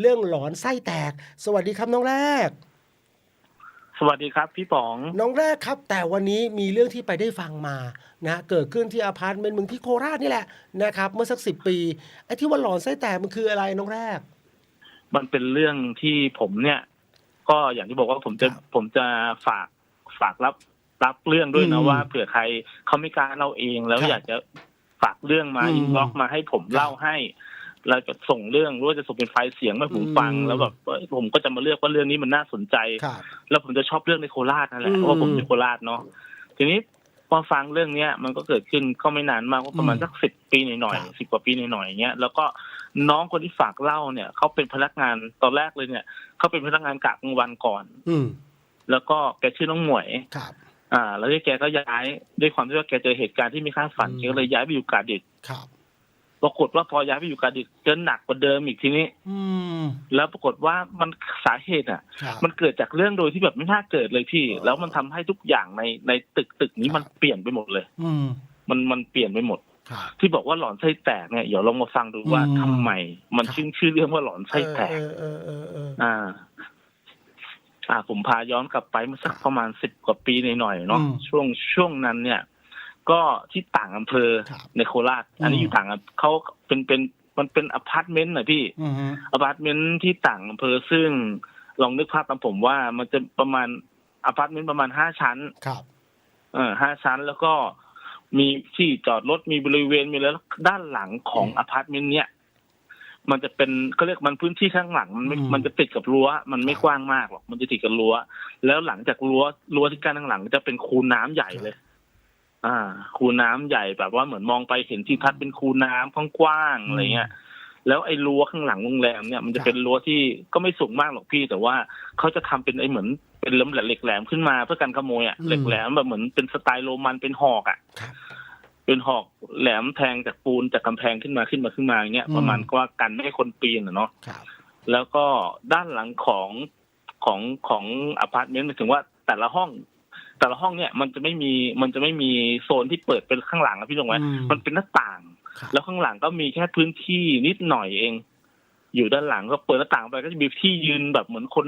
เรื่องหลอนไส้แตก สวัสดีครับน้องแรก สวัสดีครับ พี่ป๋อง น้องแรกครับ แต่วันนี้มีเรื่องที่ไปได้ฟังมานะเกิดขึ้นที่อพาร์ตเมนต์เมืองที่โคราชนี่แหละนะครับ เมื่อสักสิปีไอ้ที่ว่าหลอนไส้แตกมันคืออะไรน้องแรก มันเป็นเรื่องที่ผมเนี่ย ก็อย่างที่บอกว่าผมจะครับผมจะฝากฝากรับรับเรื่องด้วยนะอืมว่าเผื่อใครเขาไม่กล้าเล่าเองแล้วครับอยากจะฝากเรื่องมาอืมอินบ็อกมาให้ผมครับเล่าให้ เราจะส่งเรื่องหรือว่าจะส่งเป็นไฟล์เสียงมาให้ผมอืมฟัง แล้วแบบเอ้ยผมก็จะมาเลือกว่าเรื่องนี้มันน่าสนใจครับแล้วผมจะชอบเรื่องในโคราชนั่นแหละอืมเพราะว่าผมอยู่โคราชเนาะทีนี้พอฟังเรื่องเนี้ยมันก็เกิดขึ้นก็ไม่นานมากก็ประมาณอืมสักสิบปีหน่อยครับๆสิบกว่าปีหน่อยๆอย่างเงี้ยแล้วก็น้องคนที่ฝากเล่าเนี่ยเขาเป็นพนักงานตอนแรกเลยเนี่ยเขาเป็นพนักงานกะกลางวันก่อน อืมแล้วก็แกชื่อน้องหมวยครับอ่า แล้วที่แกก็ย้ายด้วยความที่ว่าแกเจอเหตุการณ์ที่ไม่คาดฝันอืมแกก็เลยย้ายไปอยู่กาดิดครับ ปรากฏว่าพอย้ายไปอยู่กาดิดเจอหนักกว่าเดิมอีกทีนี้ อืม แล้วปรากฏว่ามันสาเหตุอะ ครับมันเกิดจากเรื่องโดยที่แบบไม่น่าเกิดเลยพี่อ๋อแล้วมันทำให้ทุกอย่างในในตึกตึกนี้ครับมันเปลี่ยนไปหมดเลย อืมมันมันเปลี่ยนไปหมด ครับ ที่บอกว่าหลอนไส้แตกเนี่ยเดี๋ยวลองมาฟังดูว่าอืม ทำไม มันครับชื่อชื่อเรื่องว่าหลอนไส้แตกเออเออเออเอออ่า อ่า ผมพาย้อนกลับไปเมื่อสักประมาณสิบกว่าปีหน่อยๆเนาะอืม ช่วงช่วงนั้นเนี่ย ก็ที่ต่างอำเภอครับในโคราช อันนี้อืมอยู่ต่างอำเขาเป็นเป็นมันเป็นอพาร์ตเมนต์นะพี่อืมอพาร์ตเมนต์ที่ต่างอำเภอซึ่งลองนึกภาพตามผมว่ามันจะประมาณอพาร์ตเมนต์ประมาณห้าชั้น ครับ เออห้าชั้นแล้วก็มีที่จอดรถมีบริเวณมีแล้วด้านหลังของอืมอพาร์ตเมนต์เนี้ยมันจะเป็นเขาเรียกมันพื้นที่ข้างหลังมันไม่อืมมันจะติดกับรั้ว มันไม่ครับกว้างมากหรอกมันจะติดกับรั้ว แล้วหลังจากรั้วรั้วที่กั้นข้างหลังจะเป็นคูน้ำใหญ่เลย อ่า คูน้ำใหญ่แบบว่าเหมือนมองไปเห็นที่ทัดเป็นคูน้ำกว้างๆอะไรเงี้ยแล้วไอ้รั้วข้างหลังโรงแรมเนี่ยมันจะเป็นรั้วที่ก็ไม่สูงมากหรอกพี่ แต่ว่าเขาจะทำเป็นไอ้เหมือนเป็นเหลมเหล็กแหลมขึ้นมาเพื่อกันขโมยอะอืมเหล็กแหลมแบบเหมือนเป็นสไตล์โรมันเป็นหอกอะครับเป็นหอกแหลมแทงจากปูนจากกำแพงขึ้นมาขึ้นมาขึ้นมาอย่างเงี้ยอืมประมาณก็ว่ากันไม่ให้คนปีนอะเนาะครับแล้วก็ด้านหลังของของของอพาร์ตเมนต์หมายถึงว่าแต่ละห้อง แต่ละห้องเนี่ยมันจะไม่มีมันจะไม่มีโซนที่เปิดเป็นข้างหลังอะพี่ตรงไหมอืมมันเป็นหน้าต่างครับแล้วข้างหลังก็มีแค่พื้นที่นิดหน่อยเอง อยู่ด้านหลังก็เปิดหน้าต่างไปก็จะมีที่ยืนแบบเหมือนคน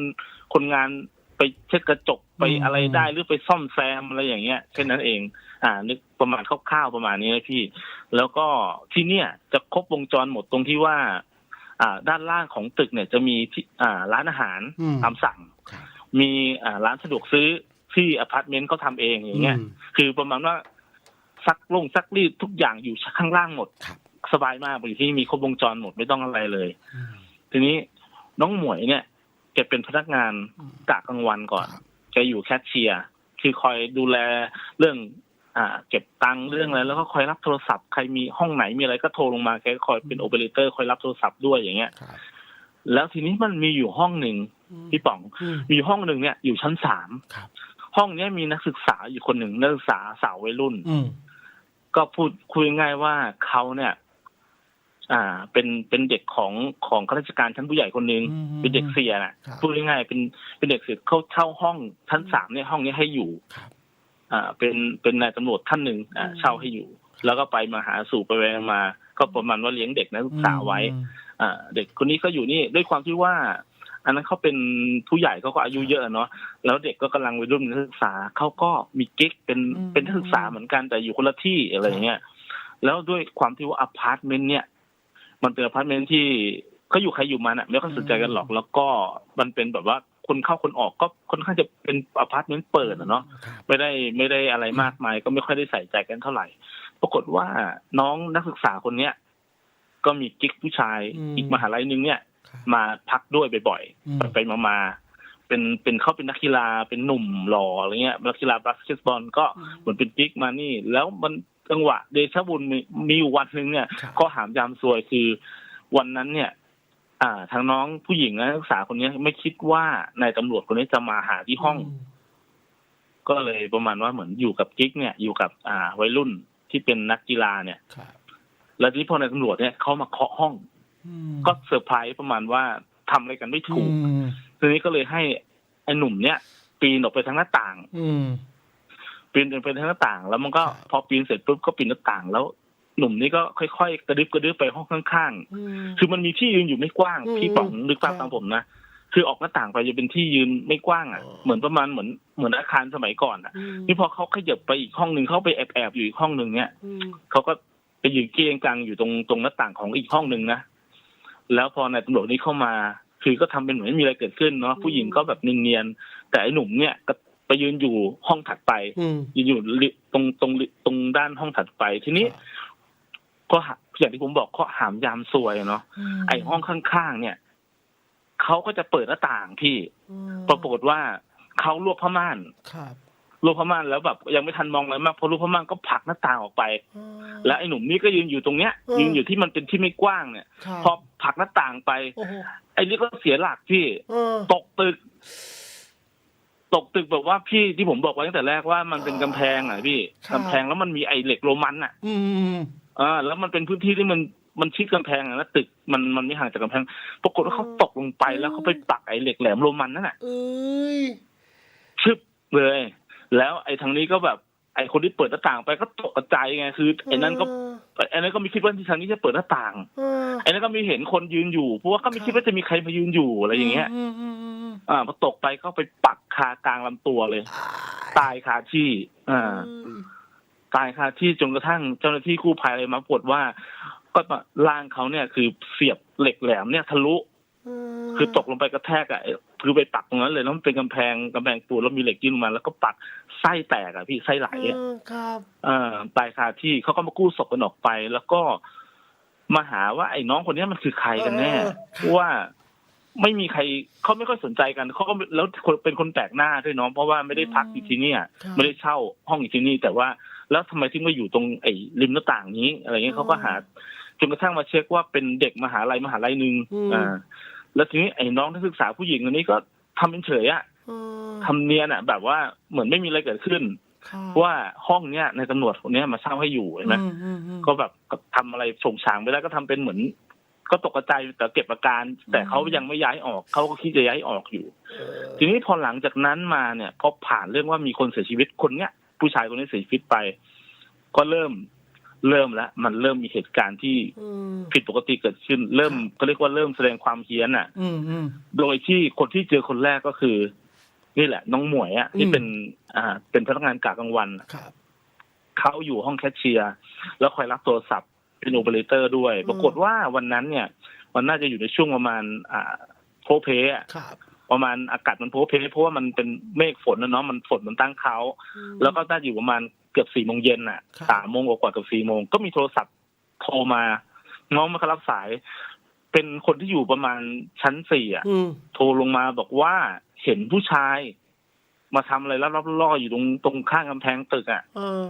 คนงานไปเช็ดกระจกไปอืมอะไรได้หรือไปซ่อมแซมอะไรอย่างเงี้ยแค่นั้นเอง อ่า นึกประมาณคร่าวๆประมาณนี้นะพี่ แล้วก็ที่เนี่ยจะครบวงจรหมดตรงที่ว่า อ่า ด้านล่างของตึกเนี่ยจะมีที่อ่าร้านอาหารอืมตามสั่งครับมีอ่าร้านสะดวกซื้อ ที่อพาร์ตเมนต์เขาทำเองอย่างเงี้ยมคือประมาณว่าซักลงซักรีดทุกอย่างอยู่ข้างล่างหมดครับสบายมากอยู่ที่มีครบวงจรหมดไม่ต้องอะไรเลยอืมทีนี้น้องหมวยเนี่ยแกเป็นพนักงานอืมกะกลางวันก่อนครับแกอยู่แคชเชียร์คือคอยดูแลเรื่อง อ่า เก็บตังค์เรื่องอะไรแล้วก็คอยรับโทรศัพท์ใครมีห้องไหนมีอะไรก็โทรลงมาแกก็คอยเป็นโอเปอเรเตอร์คอยรับโทรศัพท์ด้วยอย่างเงี้ยครับแล้วทีนี้มันมีอยู่ห้องหนึ่งพี่ป๋องอืมมีอยู่ห้องหนึ่งเนี่ยอยู่ชั้นสามครับ ห้องเนี้ยมีนักศึกษาอยู่คนหนึ่งนักศึกษาสาววัยรุ่น อืมก็พูดคุยง่ายๆว่าเขาเนี่ย อ่า เป็นเป็นเด็กของของข้าราชการชั้นผู้ใหญ่คนหนึ่งอืมเป็นเด็กเสียน่ะครับพูดง่ายๆเป็นเป็นเด็กเสียเขาเช่าห้องชั้นสามเนี่ยห้องนี้ให้อยู่ครับอ่า เป็นเป็นนายตำรวจท่านหนึ่งอ่าอืมเช่าให้อยู่ แล้วก็ไปมาหาสู่ไปไปมา ก็ประมาณว่าเลี้ยงเด็กนักศึกษาไว้อืมอ่า เด็กคนนี้ก็อยู่นี่ด้วยความที่ว่า อันนั้นเขาเป็นผู้ใหญ่เขาก็อายุเยอะเนาะแล้วเด็กก็กำลังวัยรุ่นนักศึกษาเขาก็มีกิ๊กเป็นอืมเป็นนักศึกษาเหมือนกันแต่อยู่คนละที่อะไรอย่างเงี้ยแล้วด้วยความที่ว่าอพาร์ตเมนต์เนี่ยมันเป็นอพาร์ตเมนต์ที่ก็อยู่ใครอยู่มันอะไม่ค่อยสนใจกันหรอก แล้วก็มันเป็นแบบว่าคนเข้าคนออกก็ค่อนข้างจะเป็นอพาร์ตเมนต์เปิดอะเนาะครับไม่ได้ไม่ได้อะไรมากมาย ก็ไม่ค่อยได้ใส่ใจกันเท่าไหร่ ปรากฏว่าน้องนักศึกษาคนเนี้ยก็มีกิ๊กผู้ชายอืมอีกมหาลัยหนึงเนี่ยครับ มาพักด้วยบ่อยอืมๆไปๆมาๆเป็นเป็นเขาเป็นนักกีฬาเป็นหนุ่มหล่ออะไรเงี้ยนักกีฬาบาสเกตบอลก็เหมือนเป็นกิ๊กมานี่ แล้วมันจังหวะเดชะบุญมีมีอยู่วันหนึ่งเนี่ยครับข้อหามยามซวยคือวันนั้นเนี่ย อ่า ทางน้องผู้หญิงนักศึกษาคนนี้ไม่คิดว่านายตำรวจคนนี้จะมาหาที่ห้องมก็เลยประมาณว่าเหมือนอยู่กับกิ๊กเนี่ยอยู่กับ อ่าวัยรุ่นที่เป็นนักกีฬาเนี่ยครับแล้วทีนี้พอนายตำรวจเนี่ยเขามาเคาะห้องอืม ก็เซอร์ไพรส์ประมาณว่าทำอะไรกันไม่ถูกอืมทีนี้ก็เลยให้ไอ้หนุ่มเนี่ยปีนออกไปทางหน้าต่าง อืมปีนไปทางหน้าต่าง แล้วมันก็ครับพอปีนเสร็จปุ๊บก็ปีนหน้าต่างแล้วหนุ่มนี่ก็ค่อยๆกระดึบกระดึบไปห้องข้างอืมๆคือมันมีที่ยืนอยู่ไม่กว้างอืมพี่ป๋องนึกภาพครับตามผมนะ คือออกหน้าต่างไปจะเป็นที่ยืนไม่กว้างอะอ๋อเหมือนประมาณเหมือนเหมือนอาคารสมัยก่อนอะอืมนี่พอเขาขยับไปอีกห้องหนึ่งเขาไปแอบแอบๆอยู่อีกห้องหนึ่งเนี่ยอืมเขาก็ไปยืนเกียงกลางอยู่ตรงตรงหน้าต่างของอีกห้องหนึ่งนะ แล้วพอนายตำรวจนี่เข้ามา คือก็ทำเป็นเหมือนไม่มีอะไรเกิดขึ้นเนาะผู้หญิงก็แบบเนียนๆแต่ไอ้หนุ่มเนี่ยก็ไปยืนอยู่ห้องถัดไปอืมยืนอยู่ริตรงตรงตรงด้านห้องถัดไปทีนี้ครับก็หาอย่างที่ผมบอกข้อหามยามซวยเนาะไอ้ห้องข้างๆเนี่ยเขาก็จะเปิดหน้าต่างพี่อืมปรากฏว่าเขาลวกผ้าม่านครับ ลวกผ้าม่านแล้วแบบยังไม่ทันมองอะไรมากพอลวกผ้าม่านก็ผลักหน้าต่างออกไปอืมแล้วไอ้หนุ่มนี่ก็ยืนอยู่ตรงเนี้ยเออยืนอยู่ที่มันเป็นที่ไม่กว้างเนี่ยครับพอผลักหน้าต่างไปโอ้โหไอ้นี่ก็เสียหลักพี่เออตกตึก ตกตึกแบบว่าพี่ที่ผมบอกไว้ตั้งแต่แรกว่ามันเป็นกำแพงอะพี่ครับกำแพงแล้วมันมีไอ้เหล็กโรมันอะอืมอ่าแล้วมันเป็นพื้นที่ที่มันมันชิดกำแพงอะแล้วตึกมันมันไม่ห่างจากกำแพง ปรากฏว่าเขาตกลงไปแล้วเขาไปปักไอ้เหล็กแหลมโรมันนั่นแหละเอ้ยชึบเลย แล้วไอ้ทางนี้ก็แบบ ไอ้คนที่เปิดหน้าต่างไปก็ตกใจายไงคือไอ้นั้นก็ไอ้นั้นก็ไม่คิดว่าที่ทางนี้จะเปิดหน้าต่างเออไอ้นั้นก็มีเห็นคนยืนอยู่เพราะว่าก็ไม่คิดว่าจะมีใครมายืนอยู่อะไรอย่างเงี้ยมอืมอืมอ่าพอตกไปก็ไปปักคากลางลำตัวเลย ตายคาที่ อ่า ตายคาที่จนกระทั่งเจ้าหน้าที่กู้ภัยอะไรมาปรากฏว่า ก็ร่างเขาเนี่ยคือเสียบเหล็กแหลมเนี่ยทะลุคือตกลงไปกระแทกอะ คือไปปักตรงนั้นเลยแล้วมันเป็นกำแพงกำแพงปูนแล้วมีเหล็กยื่นมา แล้วก็ปักไส้แตกอะพี่ไส้ไหลอะเออครับเอ่าตายคาที่เขาก็มากู้ศพกันออกไป แล้วก็มาหาว่าไอ้น้องคนเนี้ยมันคือใครกันแน่เออเพราะว่าไม่มีใครเขาไม่ค่อยสนใจกันเขาก็แล้วคนเป็นคนแปลกหน้าด้วยเน้องเพราะว่าไม่ได้พักอยู่ที่เนี่ยครับไม่ได้เช่าห้องอยู่ที่นี่ แต่ว่าแล้วทำไมถึงมาอยู่ตรงไอ้ริมหน้าต่างนี้ อะไรเงี้ยเขาก็หาจนกระทั่งมาเช็คว่าเป็นเด็กมหาลัยมหาลัยหนึ่งอืมอ่า แล้วทีนี้ไอ้น้องนักศึกษาผู้หญิงคนนี้ก็ทำเป็นเฉยอะเออทำเนียนอะแบบว่าเหมือนไม่มีอะไรเกิดขึ้นครับว่าห้องเนี้ยในตำรวจคนเนี้ยมาเช่าให้อยู่เห็นไหมอือือืมก็แบบก็ทำอะไรส่งฉางไปแล้วก็ทำเป็นเหมือน ก็ตกใจแต่เก็บอาการ แต่เขายังไม่ย้ายออกเขาก็คิดจะย้ายออกอยู่เออทีนี้พอหลังจากนั้นมาเนี่ยพอผ่านเรื่องว่ามีคนเสียชีวิตคนเนี้ยผู้ชายคนนี้เสียชีวิตไป ก็เริ่ม เริ่มแล้วมันเริ่มมีเหตุการณ์ที่อืมผิดปกติเกิดขึ้น เริ่มก็เรียกว่าเริ่มแสดงความเฮี้ยนอะอืมอืมโดยที่คนที่เจอคนแรกก็คือ นี่แหละ น้องหมวยอะที่อืมเป็น อ่า เป็นพนักงานกะกลางวันอะครับเขาอยู่ห้องแคชเชียร์แล้วคอยรับโทรศัพท์เป็นโอเปอเรเตอร์ด้วยอืมปรากฏว่าวันนั้นเนี่ย มันน่าจะอยู่ในช่วงประมาณ อ่าโพเพอะครับประมาณอากาศมันโพเพเพราะว่ามันเป็นเมฆฝนนะเนาะมันฝนมันตั้งเขาอืมแล้วก็น่าจะอยู่ประมาณ เกือบสี่โมงเย็นอะครับสามโมงกว่าๆเกับสี่โมงก็มีโทรศัพท์โทรมา น้องไมารับสาย เป็นคนที่อยู่ประมาณชั้นสี่อะอืมโทรลงมาบอกว่าเห็นผู้ชาย มาทำอะไรแล้วล่อๆอยู่ตรงตรงข้างกำแพงตึกอะเออ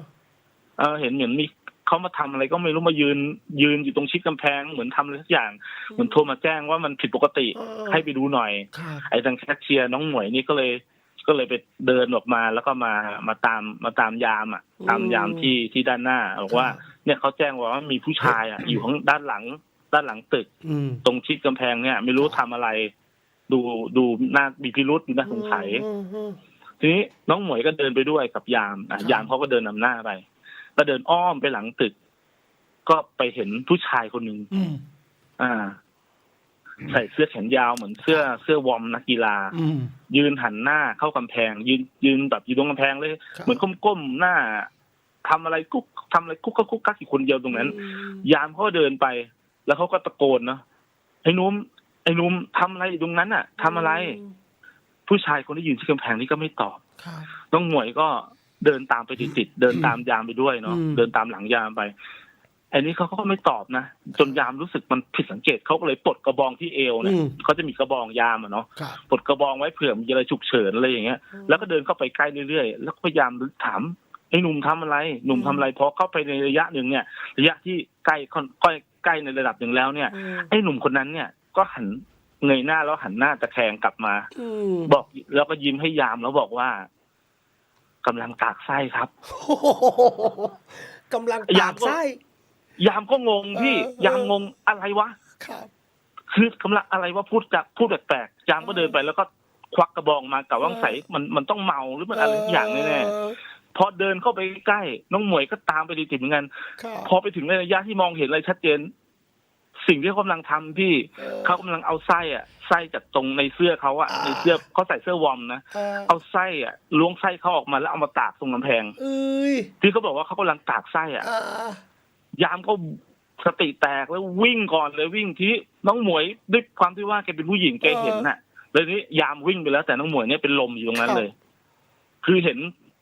เออเห็นเหมือนมีเขามาทำอะไรก็ไม่รู้มายืน ยืนอยู่ตรงชิดกำแพงเหมือนทำอะไรสักอย่างเหมือนโทรมาแจ้งว่ามันผิดปกติเออให้ไปดูหน่อยครับไอ้ทางแคชเชียร์น้องหมวยนี่ก็เลย ก็เลยไปเดินออกมาแล้วก็มามาตามมาตามยามอะ ตามยามที่ที่ด้านหน้าบอกว่า เนี่ยเขาแจ้งว่ามีผู้ชายอะ อยู่ข้างด้านหลัง ด้านหลังตึกอืมตรงชิดกำแพงเนี่ย ไม่รู้ทำอะไร ดูดูน่ามีพิรุษน่าสงสัยอืมอืมทีนี้น้องหมวยก็เดินไปด้วยกับยามอะครับยามเขาก็เดินนำหน้าไปก็เดินอ้อมไปหลังตึก ก็ไปเห็นผู้ชายคนหนึ่งอืมอ่า ใส่เสื้อแขนยาวเหมือนเสื้อเสื้อวอร์มนักกีฬาอืมยืนหันหน้าเข้ากำแพง ยืนยืนแบบอยู่ตรงกำแพงเลยครับเหมือนก้มๆหน้าทำอะไรกุ๊กทำอะไรกุ๊กกักกุ๊กกักอยู่คนเดียวตรงนั้นอืมยามเขาก็เดินไป แล้วเขาก็ตะโกนเนาะไอ้หนุ่มไอ้หนุ่มทำอะไรอยู่ตรงนั้นอะทำอะไร ผู้ชายคนที่ยืนที่กำแพงนี่ก็ไม่ตอบครับน้องหมวยก็เดินตามไปติดๆเดินตามยามไปด้วยเนาะอืมเดินตามหลังยามไป อันนี้เขาก็ไม่ตอบนะจนยามรู้สึกมันผิดสังเกตเขาก็เลยปลดกระบองที่เอวเนี่ยอืมเขาจะมีกระบองยามอะเนาะครับปลดกระบองไว้เผื่อมีอะไรฉุกเฉินอะไรอย่างเงี้ย แล้วก็เดินเข้าไปใกล้เรื่อยๆแล้วก็พยายามถามไอ้หนุ่มทำอะไร หนุ่มทำอะไรพอเข้าไปในระยะหนึ่งเนี่ย ระยะที่ใกล้ค่อนใกล้ใกล้ในระดับหนึ่งแล้วเนี่ยอืมไอ้หนุ่มคนนั้นเนี่ยก็หันเงยหน้าแล้วหันหน้าตะแคงกลับมาอืมบอกแล้วก็ยิ้มให้ยามแล้วบอกว่ากำลังตากไส้ครับโอ้โหกำลังอตาย่ากก็ไส้ ยามก็งงพี่เออเออ ยามงงอะไรวะ ครับคือกำลังอะไรว่าพูดกับพูดแปลกๆ ยามก็เดินไปแล้วก็ควักกระบองมากะว่าใส่มันมันต้องเมาหรือมันอะไรสักอย่างแน่ๆเออพอเดินเข้าไปใกล้น้องหมวยก็ตามไปติดๆเหมือนกันครับพอไปถึงในระยะที่มองเห็นอะไรชัดเจน สิ่งที่เขากำลังทำพี่ออ เขากำลังเอาไส้อะไส้จากตรงในเสื้อเขาอะอ่า ในเสื้อเขาใส่เสื้อวอร์มนะเออเอาไส้อะล้วงไส้เขาออกมาแล้วเอามาตากตรงกำแพง เอ้ยที่เขาบอกว่าเขากำลังตากไส้อะ อ่า ยามเขาสติแตกแล้ววิ่งก่อนเลยวิ่งที่น้องหมวยด้วยความที่ว่าแกเป็นผู้หญิงแกเห็นน่ะเลยนี้ยามวิ่งไปแล้ว แต่น้องหมวยเนี่ยเป็นลมอยู่ตรงนั้นเลย คือเห็น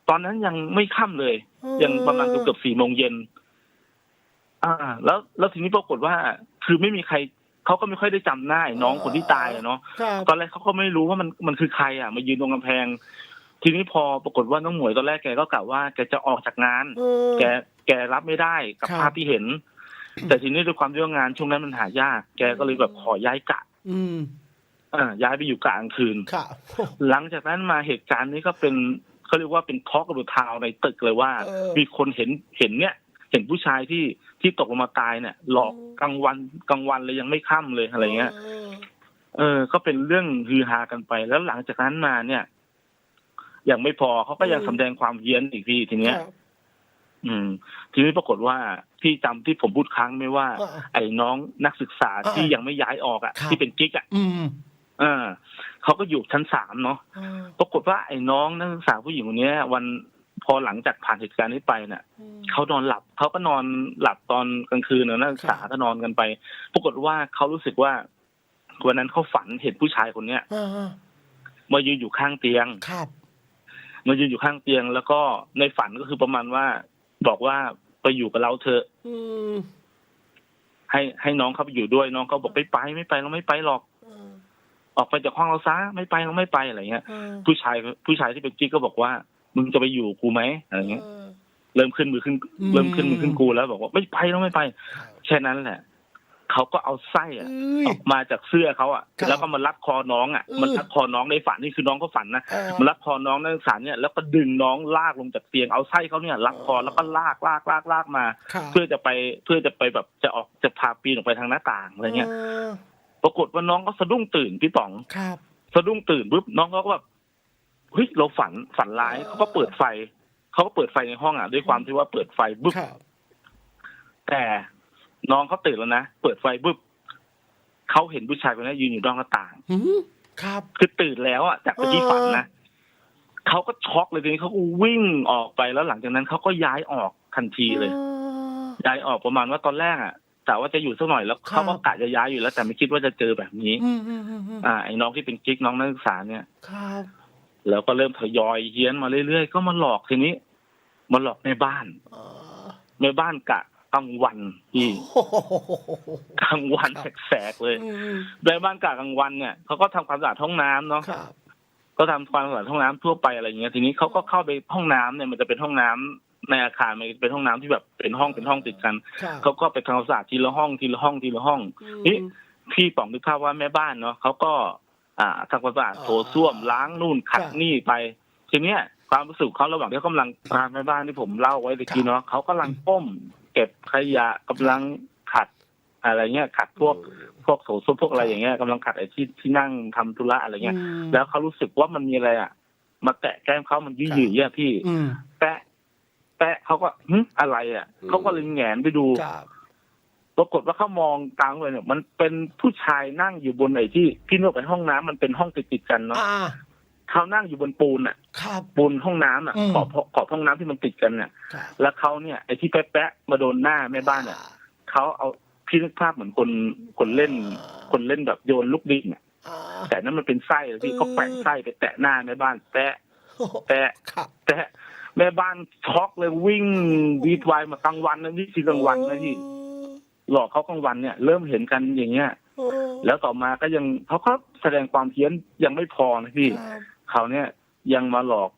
ตอนนั้นยังไม่ค่ำเลย ยังประมาณเกือบๆสี่โมงเย็นอ่า แล้วแล้วทีนี้ปรากฏว่า คือไม่มีใครเขาก็ไม่ค่อยได้จำหน้าไอ้น้องคนที่ตายอะเนาะครับตอนแรกเขาก็ไม่รู้ว่ามันมันคือใคร อะ มายืนตรงกำแพง ทีนี้พอปรากฏว่าน้องหมวยตอนแรกแกก็กล่าวว่าแกจะออกจากงานเออแก แกรับไม่ได้กับครับภาพที่เห็น แต่ทีนี้ด้วยความที่ว่างานช่วงนั้นมันหายาก แกก็เลยแบบขอย้ายกะ อืมอ่าย้ายไปอยู่กะกลางคืนครับหลังจากนั้นมาเหตุการณ์นี้ก็เป็นเขาเรียกว่าเป็นทอกกระดูทาวในตึกเลยว่าเออมีคนเห็นเห็นเนี่ย เห็นผู้ชายที่ที่ตกลงมาตายเนี่ย หลอกอืมกลางวันกลางวันเลยยังไม่ค่ำเลยอะไรเงี้ยเออเออ ก็เป็นเรื่องฮือฮากันไป แล้วหลังจากนั้นมาเนี่ยยังไม่พอเขาก็ยังสำแดงความเฮี้ยนอีกทีทีเนี้ยครับ อืม ทีนี้ปรากฏว่าพี่จำที่ผมพูดครั้งไหมว่าอ่า ไอ้น้องนักศึกษาอ่าที่ยังไม่ย้ายออกอะครับที่เป็นกิ๊กอะอืมเออเขาก็อยู่ชั้นสามเนาะเออปรากฏว่าไอ้น้องนักศึกษาผู้หญิงคนเนี้ยวันพอหลังจากผ่านเหตุการณ์นี้ไปเนี่ยอืมเขานอนหลับเขาก็นอนหลับตอนกลางคืนเนอะนักศึกษาครับก็นอนกันไป ปรากฏว่าเขารู้สึกว่าวันนั้นเขาฝันเห็นผู้ชายคนเนี้ยอ่ามายืนอยู่ข้างเตียงครับมายืนอยู่ข้างเตียง แล้วก็ในฝันก็คือประมาณว่า บอกว่าไปอยู่กับเราเถอะอืมให้ให้น้องเขาไปอยู่ด้วยน้องเขาบอกไม่ไปไม่ไปเราไม่ไปหรอกเออออกไปจากห้องเราซะไม่ไปเราไม่ไปอะไรเงี้ยเออผู้ชายผู้ชายที่เป็นกิ๊กก็บอกว่า มึงจะไปอยู่กูไหมอะไรเงี้ยเออเริ่มขึ้นมือขึ้นอืมเริ่มขึ้นมือขึ้นกูแล้วบอกว่าไม่ไปเราไม่ไปครับแค่นั้นแหละ เขาก็เอาไส้อะเอ้ยออกมาจากเสื้อเขาอะครับแล้วก็มารัดคอน้องอะอืมมันรัดคอน้องในฝันนี่คือน้องเขาฝันนะเออมันรัดคอน้องนักศึกษาเนี่ยแล้วก็ดึงน้องลากลงจากเตียงเอาไส้เขาเนี่ยรัดคอแล้วก็ลากลากลากลากมา ครับ เพื่อจะไปเพื่อจะไปแบบจะออกจะพาปีนออกไปทางหน้าต่างอะไรเงี้ยออปรากฏว่าน้องก็สะดุ้งตื่นพี่ป๋อง ครับ สะดุ้งตื่นปุ๊บน้องเขาก็แบบเฮ้ยเราฝันฝันร้ายเขาก็เปิดไฟเขาก็เปิดไฟในห้องอะด้วยความที่ว่าเปิดไฟปุ๊บ ครับ แต่ น้องเขาตื่นแล้วนะเปิดไฟปุ๊บเขาเห็นผู้ชายคนนี้ยืนอยู่นอกหน้าต่างหืมครับ คือตื่นแล้วอะจากที่ฝันนะเขาก็ช็อกเลยทีนี้เขาก็วิ่งออกไปแล้วหลังจากนั้นเขาก็ย้ายออกทันทีเลยออย้ายออกประมาณว่าตอนแรกอะแต่ว่าจะอยู่สักหน่อยแล้วครับเขาก็กะจะย้ายอยู่แล้วแต่ไม่คิดว่าจะเจอแบบนี้อืมอืมอืมอืมอ่าไอ้น้องที่เป็นกิ๊กน้องนักศึกษาเนี่ยครับแล้วก็เริ่มทยอยเฮี้ยนมาเรื่อยๆก็มาหลอกทีนี้มาหลอกในบ้านเออในบ้านกะ กลางวันพี่โอ้โหกลางวันครับแสกๆเลยอืมในบ้านกะกลางวันเนี่ยเขาก็ทำความสะอาดห้องน้ำเนาะครับก็ทำความสะอาดห้องน้ำทั่วไปอะไรอย่างเงี้ยทีนี้เขาก็เข้าไปห้องน้ำเนี่ยมันจะเป็นห้องน้ำในอาคารมันเป็นห้องน้ำที่แบบเป็นห้องเป็นห้องติดกันครับเขาก็ไปทำความสะอาดทีละห้องทีละห้องทีละห้องอืมนี่พี่ป๋องนึกภาพว่าแม่บ้านเนาะเขาก็ อ่าทำความสะอาดอ่าโถส้วมล้างนู่นขัดครับนี่ไป ทีเนี้ยความรู้สึกเขาระหว่างที่เขากำลังพาแม่บ้านที่ผมเล่าไว้ตะกี้เนาะเขากำลังก้มเก็บขยะกำลังขัดอะไรเงี้ยขัดพวกพวกโถส้วมพวกอะไรอย่างเงี้ยกำลังขัดไอ้ที่ที่นั่งทำธุระอะไรเงี้ยอืมแล้วเขารู้สึกว่ามันมีอะไรอะ มาแตะแก้มเขามันยืดครับยืดอะพี่อืมแตะแตะเขาก็หึอะไรอะอืมเขาก็เลยแหงนไปดูครับปรากฏว่าเขามองกลางเลยเนี่ยมันเป็นผู้ชายนั่งอยู่บนไหนที่พี่นึกไปห้องน้ำมันเป็นห้องติดติดๆกันเนาะอ่า เขานั่งอยู่บนปูนอะครับปูนห้องน้ำอะอืมขอบขอบห้องน้ำที่มันติดกันเนี่ยครับแล้วเขาเนี่ยไอ้ที่แปะๆมาโดนหน้าแม่บ้านเนี่ยเขาเอาพี่นึกภาพเหมือนคนคนเล่น คนเล่นแบบโยนลูกดิ่งอะอ่าแต่นั่นมันเป็นไส้เลยพี่อืมเขาแปะไส้ไปแตะหน้าแม่บ้าน แตะแตะครับแตะแม่บ้านช็อกเลยวิ่งวีดวายมากลางวันนะนี่คือกลางวันนะพี่หลอกเขากลางวันเนี่ย เริ่มเห็นกันอย่างเงี้ยเออแล้วต่อมาก็ยังเขาก็แสดงความเพี้ยนยังไม่พอนะพี่ครับ เขาเนี่ยยังมาหลอก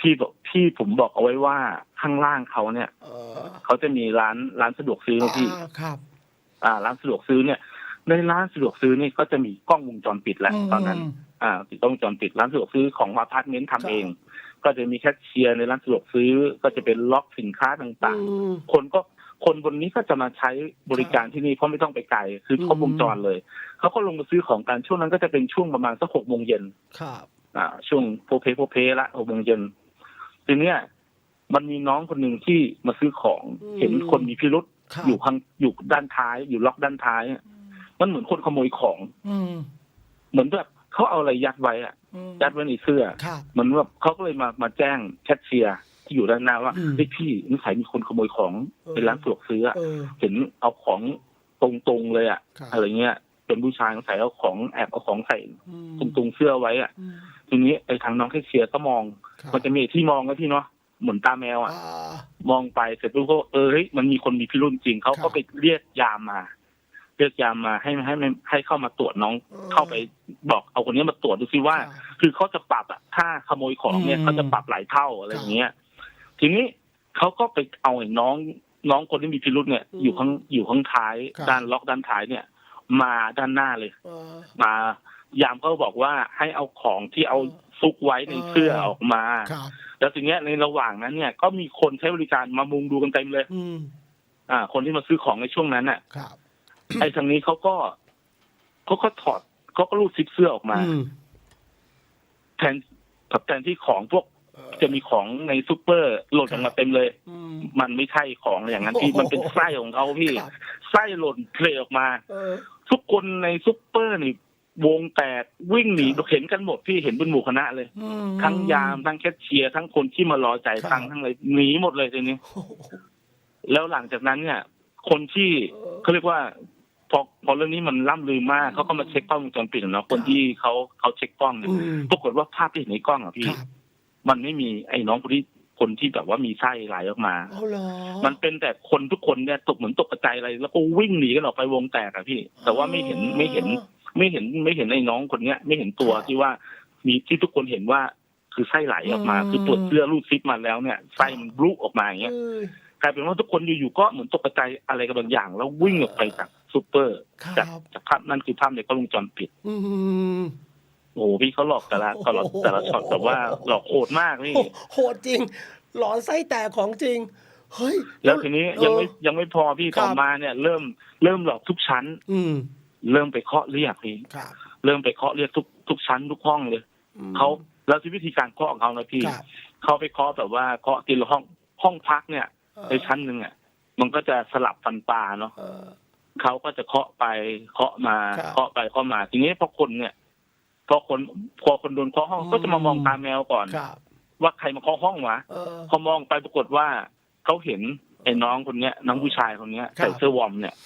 พี่บอกพี่ผมบอกเอาไว้ว่าข้างล่างเขาเนี่ย เออเขาจะมีร้านร้านสะดวกซื้อนะพี่ อ่าครับ อ่า ร้านสะดวกซื้อเนี่ย ในร้านสะดวกซื้อนี่ก็จะมีกล้องวงจรปิดแล้วตอนนั้นมอ่าติดกล้องวงจรปิดร้านสะดวกซื้อของอพาร์ตเมนต์ทำเอง ก็จะมีแคชเชียร์ในร้านสะดวกซื้อ ก็จะเป็นล็อกสินค้าต่างอืม ๆ คนก็ คนบนนี้ก็จะมาใช้บริการที่นี่เพราะไม่ต้องไปไกลคือครบวงจรเลยเขาก็ลงมาซื้อของกันช่วงนั้นก็จะเป็นช่วงประมาณสักหกโมงเย็นครับอ่า ช่วงโพเพโพเพละหกโมงเย็นทีทีเนี้ยมันมีน้องคนหนึ่งที่มาซื้อของอืมเห็นคนมีพิรุษครับอยู่ข้างอยู่ด้านท้าย อยู่ล็อกด้านท้ายอะมันเหมือนคนขโมยของ อืมเหมือนแบบเขาเอาอะไรยัดไว้อะอืมยัดไว้ในเสื้อครับเหมือนแบบเขาก็เลยมามาแจ้งแคชเชียร์ ที่อยู่ด้านหน้าว่าอืมเฮ้ยพี่นิสัยมีคนขโมยของเออเป็นร้านสะดวกซื้ออะเออเห็นเอาของตรงๆเลยอะครับอะไรเงี้ยเป็นผู้ชายใส่เอาของแอบเอาของใส่อืมตรงๆเสื้อไว้อะอืมทีนี้ไอ้ทางน้องแคชเชียร์ก็มองครับมันจะมีที่มองนะพี่เนาะเหมือนตาแมวอะอ่ามองไปเสร็จปุ๊บก็เออเฮ้ยมันมีคนมีพิรุธจริงเขาครัก็บไปเรียกยามมา เรียกยามมาให้ให้ให้ให้เข้ามาตรวจน้องเออเข้าไปบอกเอาคนนี้มาตรวจดูซิว่าครับคือเขาจะปรับอะถ้าขโมยของเนี่ยอืมเขาจะปรับหลายเท่าอะไรอย่างเงี้ย ทีนี้เขาก็ไปเอาไอ้น้องน้องคนที่มีพิรุธเนี่ยอืมอยู่ข้างอยู่ข้างท้ายครับ ด้านล็อกด้านท้ายเนี่ย มาด้านหน้าเลยเออมายามเขาบอกว่าให้เอาของที่เอาเออซุกไว้ในเสื้อเออออกมา ครับ แล้วทีเนี้ยในระหว่างนั้นเนี่ยก็มีคนใช้บริการมามุงดูกันเต็มเลย อืม อ่า คนที่มาซื้อของในช่วงนั้นน่ะ ครับไอ้ทางนี้เขาก็เขาก็ถอดเขาก็รูดซิปเสื้อออกมา อืม แทนแทนที่ของพวกเออ จะมีของในซูเปอร์หล่นออกมาเต็มเลยอืมมันไม่ใช่ของอย่างนั้นพี่โอ้โหมันเป็นไส้ของเขาพี่ครับไส้หล่นเพลออกมาเออทุกคนในซูเปอร์นี่วงแตกวิ่งหนีครับเห็นกันหมดพี่เห็นเป็นหมู่คณะเลยอืมทั้งยามทั้งแคชเชียร์ทั้งคนที่มารอจ่ายตังค์ครับทั้งอะไรหนีหมดเลยทีนี้โอ้โหแล้วหลังจากนั้นเนี่ย คนที่เออเขาเรียกว่าพอพอเรื่องนี้มันล่ำลือมากเขาก็มาเช็คกล้องวงจรปิดอะเนาะคนที่เขาเขาเช็คกล้องเนี่ยอืมปรากฏว่าภาพที่เห็นในกล้องอะพี่ครับ มันไม่มีไอ้น้องคนที่คนที่แบบว่ามีไส้ไหลออกมา เอาเหรอ มันเป็นแต่คนทุกคนเนี่ยตกเหมือนตกใจอะไรแล้วก็วิ่งหนีกันออกไปวงแตกอะพี่ แต่ว่าไม่เห็นไม่เห็นไม่เห็นไม่เห็นไอ้น้องคนเนี้ย ไม่เห็นตัวครับที่ว่า มีที่ทุกคนเห็นว่าคือไส้ไหลออกมา อืม คือตรวจเสื้อรูดซิปมาแล้วเนี่ยไส้มันบลุออกมาอย่างเงี้ยเอ้ย กลายเป็นว่าทุกคนอยู่ๆก็เหมือนตกใจอะไรกันบางอย่าง แล้ววิ่งออกไปจากซูเปอร์ ครัจากบจากภาพนั่นคือภาพในกล้องวงจรปิด อืมโอ้โหพี่เขาหลอกแต่ละแต่ละแต่ละช็อตแบบว่าหลอกโหดมากนี่โหโหดจริง หลอนไส้แตกของจริงเฮ้ยแล้วทีนี้ยังไม่เออยังไม่พอพี่ครับต่อมาเนี่ย เริ่มเริ่มหลอกทุกชั้น อืม เริ่มไปเคาะเรียกพี่ครับเริ่มไปเคาะเรียกทุกทุกชั้นทุกห้องเลยอืมเขาแล้วที่วิธีการเคาะของเขานะพี่ครับเขาไปเคาะแบบว่าเคาะทีละห้องห้องพักเนี่ยเออในชั้นหนึ่งอะมันก็จะสลับฟันปลาเนาะเออเขาก็จะเคาะไปเคาะมาครับเคาะไปเคาะมาทีนี้พอคนเนี่ย พอคนพอคนโดนเคาะห้องอืมก็จะมามองตาแมวก่อนครับ ว่าใครมาเคาะห้องวะเออ พอมองไปปรากฏว่าเขาเห็นไอ้น้องคนเนี้ย น้องผู้ชายคนเนี้ยครับ ใส่เสื้อวอร์มเนี่ย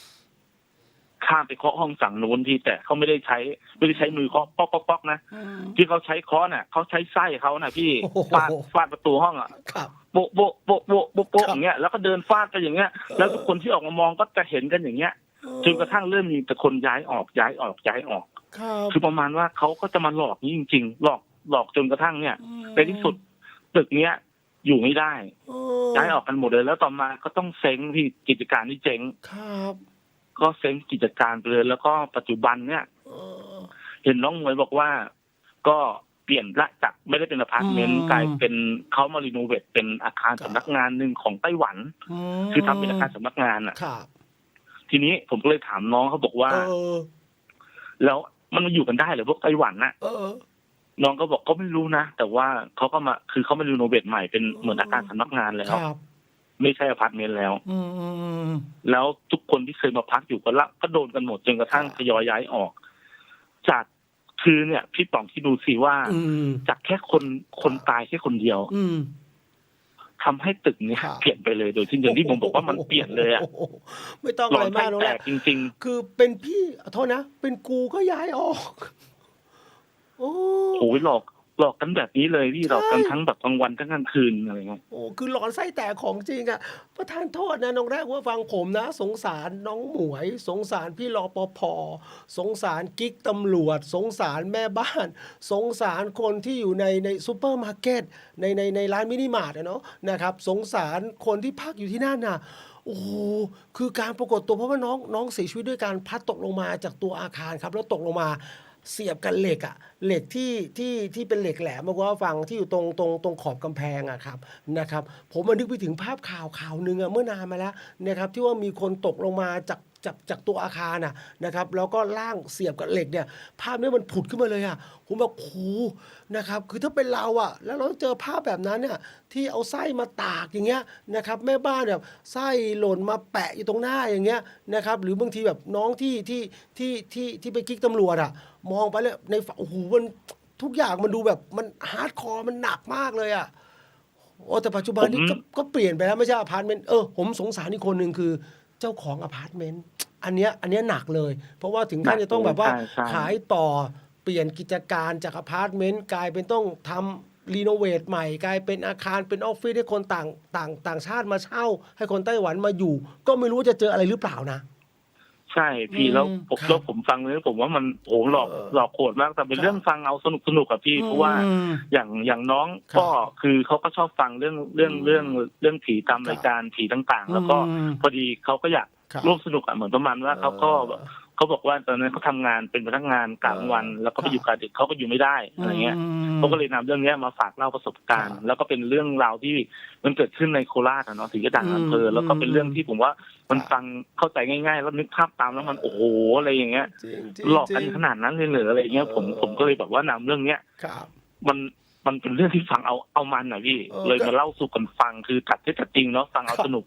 ข้ามไปเคาะห้องสั่งนู้นที่แต่เขาไม่ได้ใช้ไม่ได้ใช้มือเคาะป๊อกป๊อกป๊อกนะอืม ที่เขาใช้เคาะน่ะเขาใช้ไส้เขาน่ะ พี่โอ้โห ฟาดฟาดประตูห้องอะ ครับโบะโบะโบะโบะโบะโบะครับ อย่างเงี้ยแล้วก็เดินฟาดไปอย่างเงี้ย แล้วทุกคนที่ออกมามองก็จะเห็นกันอย่างเงี้ยจนกระทั่งเริ่มมีแต่คนย้ายออกย้ายออกย้ายออก ครับคือประมาณว่าเขาก็จะมาหลอกนี่จริง ๆ หลอกหลอกจนกระทั่งเนี่ยอืมในที่สุดตึกเนี้ยอยู่ไม่ได้เอย้ายออกกันหมดเลย แล้วต่อมาก็ต้องเซ้งที่กิจการที่เจ๊งครับ ก็เซ้งกิจการไปเลยแล้วก็ปัจจุบันเนี่ยเออเห็นน้องหมวยบอกว่า ก็เปลี่ยนละจากไม่ได้เป็นอพาร์ตเมนต์อืมกลายเป็นเขามารีโนเวทเป็นอาคารครับสำนักงานหนึ่งของไต้หวันมคือทำเป็นอาคารสำนักงานอะครับทีนี้ผมก็เลยถามน้องเขาบอกว่าเออแล้ว มันมาอยู่กันได้เหรือพวกไต้หวันน่ะเออ น้องก็บอกก็ไม่รู้นะ แต่ว่าเขาก็มาคือเขามารีโนเวทใหม่เป็นเหมือนอาคารสำนักงานแล้ว ครับไม่ใช่อพาร์ตเมนต์แล้ว อืมอืมอืม แล้วทุกคนที่เคยมาพักอยู่ก็ละก็โดนกันหมดจนกระทั่งครับทยอยย้ายออก จากคือเนี่ย พี่ป๋องที่ดูสิว่า อืมจากแค่คนคนตายแค่คนเดียว อืม ทำให้ตึกเนี่ยครับเปลี่ยนไปเลยโดยที่อย่างที่ผมบอกว่ามันเปลี่ยนเลยอะโโหไม่ต้องหลอะอไรนมากน้องแตแรกกจริงคือเป็นพี่โทษนะ เป็นกูก็ย้ายออก โอ้ๆโอ้ยหลอก หลอกกันแบบนี้เลยพี่หลอกกันใช่ทั้งแบบกลางวันทั้งกลางคืนอะไรเงี้ยโอ้คือหลอนไส้แตกของจริงอะประธานโทษนะน้องแรกว่าฟังผมนะ สงสารน้องหมวย สงสารพี่รอปภสงสารกิ๊กตำรวจ สงสารแม่บ้าน สงสารคนที่อยู่ในในซูเปอร์มาร์เก็ตในในในร้านมินิมาร์ทอะเนาะนะครับสงสารคนที่พักอยู่ที่นั่นน่ะโอ้โหคือการปรากฏตัวเพราะว่าน้องน้องเสียชีวิตด้วยการพลัดตกลงมาจากตัวอาคารครับแล้วตกลงมา เสียบกับเหล็กอะเหล็กที่ที่ที่เป็นเหล็กแหลมมาว่าฟังที่อยู่ตรงตรงตรงขอบกำแพงอะครับนะครับ ผมมานึกไปถึงภาพข่าวข่าวหนึ่งอะเมื่อนานมาแล้วนะครับที่ว่ามีคนตกลงมาจากจากจากตัวอาคารน่ะนะครับแล้วก็ล่างเสียบกับเหล็กเนี่ยภาพนี้มันผุดขึ้นมาเลยอะผมแบบโหนะครับคือถ้าเป็นเราอะแล้วเราเจอภาพแบบนั้นเนี่ยที่เอาไส้มาตากอย่างเงี้ยนะครับแม่บ้านแบบไส้หล่นมาแปะอยู่ตรงหน้าอย่างเงี้ยนะครับหรือบางทีแบบน้องที่ที่ที่ที่ที่ไปกิ๊กตำรวจอะ มองไปแล้วในฝันโอ้โหมันทุกอย่างมันดูแบบมันฮาร์ดคอร์มันหนักมากเลยอะโอ้แต่ปัจจุบันนี้ผมก็ก็เปลี่ยนไปแล้วไม่ใช่อพาร์ตเมนต์เออผมสงสารอีกคนหนึ่งคือ เจ้าของอพาร์ตเมนต์อันเนี้ยอันเนี้ยหนักเลย เพราะว่าถึงขั้นจะต้องแบบว่า ใช่ใช่ ขายต่อเปลี่ยนกิจการจากอพาร์ตเมนต์กลายเป็นต้องทำรีโนเวทใหม่กลายเป็นอาคารเป็นออฟฟิศให้คนต่างต่างต่างชาติมาเช่า ให้คนไต้หวันมาอยู่ ก็ไม่รู้ว่าจะเจออะไรหรือเปล่านะ ใช่พี่อืมแล้วผมครับแล้วผมฟังเลยผมว่ามันโอ้โหหลอกเออหลอกโหดมากแต่เป็นครับเรื่องฟังเอาสนุกสนุกกับพี่เพราะว่าอืมอย่างอย่างน้องครับก็คือเขาก็ชอบฟังเรื่องเรื่องอืมเรื่องเรื่องผีตามครับรายการผีต่างๆ แล้วก็อืมพอดีเขาก็อยากครับร่วมสนุกอะเหมือนประมาณว่าเขาก็ เออเขาบอกว่าตอนนั้นเขาทำงานเป็นพนักงานกลางวันเออแล้วก็ไปครับอยู่กลางดึกเขาก็อยู่ไม่ได้อะไรเงี้ยมเขาก็เลยนำเรื่องเนี้ยมาฝากเล่าประสบการณ์ครับแล้วก็เป็นเรื่องราวที่มันเกิดขึ้นในโคราชอะเนาะถึงจะดังอืมอำเภอแล้วก็เป็นเรื่องที่ผมว่ามันครับฟังเข้าใจง่ายๆ แล้วนึกภาพตามแล้วมันโอ้โหอะไรอย่างเงี้ยจริงจริงหลอกกันจริงขนาดนั้นเลยเหรออะไรเงี้ยผมเออผมก็เลยแบบว่านำเรื่องเนี้ยครับมันมันเป็นเรื่องที่ฟังเอาเอามันอะพี่เออเลยก็มาเล่าสู่กันฟังคือตัดที่ตัดจริงเนาะฟังเอาครับสนุก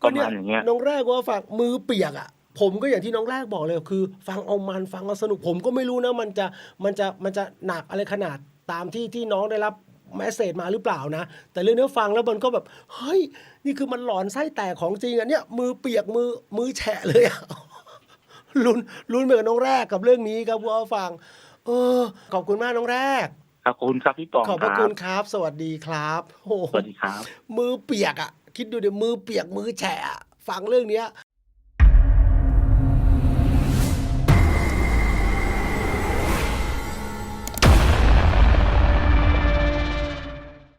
ปก็ระเนี่มายณอย่างเงี้ยน้องแรกว่าฝากมือเปียกอะ ผมก็อย่างที่น้องแรกบอกเลยคือ ฟังเอามันฟังเอาสนุกผมก็ไม่รู้นะมันจะมันจะมันจะหนักอะไรขนาดตามที่ที่น้องได้รับแมสเซจมาหรือเปล่านะ แต่เรื่องนี้ฟังแล้วมันก็แบบ เฮ้ย นี่คือมันหลอนไส้แตกของจริงอะเนี่ยมือเปียกมือมือแฉะเลยอะลุ้นลุ้นไปกับน้องแรกกับเรื่องนี้ครับว่าฟัง เออ ขอบคุณมากน้องแรกขอบคุณครับพี่ปองขอบพระคคุรับณครับ สวัสดีครับโอ้โหสวัสดีครับ มือเปียกอะ คิดดูเดี๋ยวมือเปียกมือแฉะอะฟังเรื่องเนี้ย